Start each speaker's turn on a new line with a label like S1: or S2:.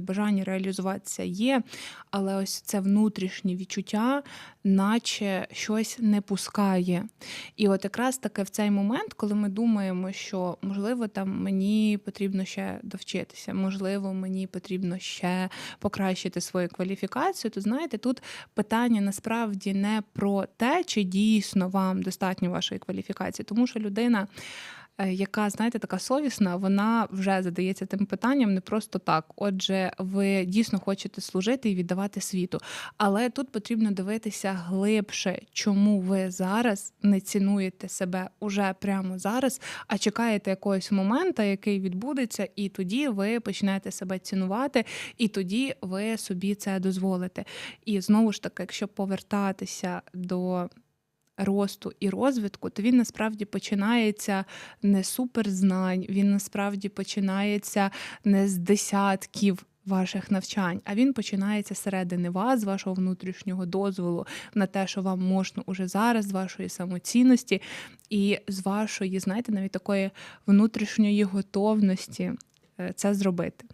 S1: Бажання реалізуватися є, але ось це внутрішнє відчуття, наче щось не пускає. І от якраз таки в цей момент, коли ми думаємо, що можливо там мені потрібно ще довчитися, можливо, мені потрібно ще покращити свою кваліфікацію, то знаєте, тут питання насправді не про те, чи дійсно вам достатньо вашої кваліфікації, тому що людина. Е, Яка, знаєте, така совісна, вона вже задається тим питанням не просто так. Отже, ви дійсно хочете служити і віддавати світу. Але тут потрібно дивитися глибше, чому ви зараз не цінуєте себе уже прямо зараз, а чекаєте якогось моменту, який відбудеться, і тоді ви почнете себе цінувати, і тоді ви собі це дозволите. І знову ж таки, якщо повертатися до росту і розвитку, то він насправді починається не суперзнань, він насправді починається не з десятків. Ваших навчань, а він починається зсередини вас, з вашого внутрішнього дозволу на те, що вам можна уже зараз, з вашої самоцінності і з вашої, знаєте, навіть такої внутрішньої готовності е, це зробити.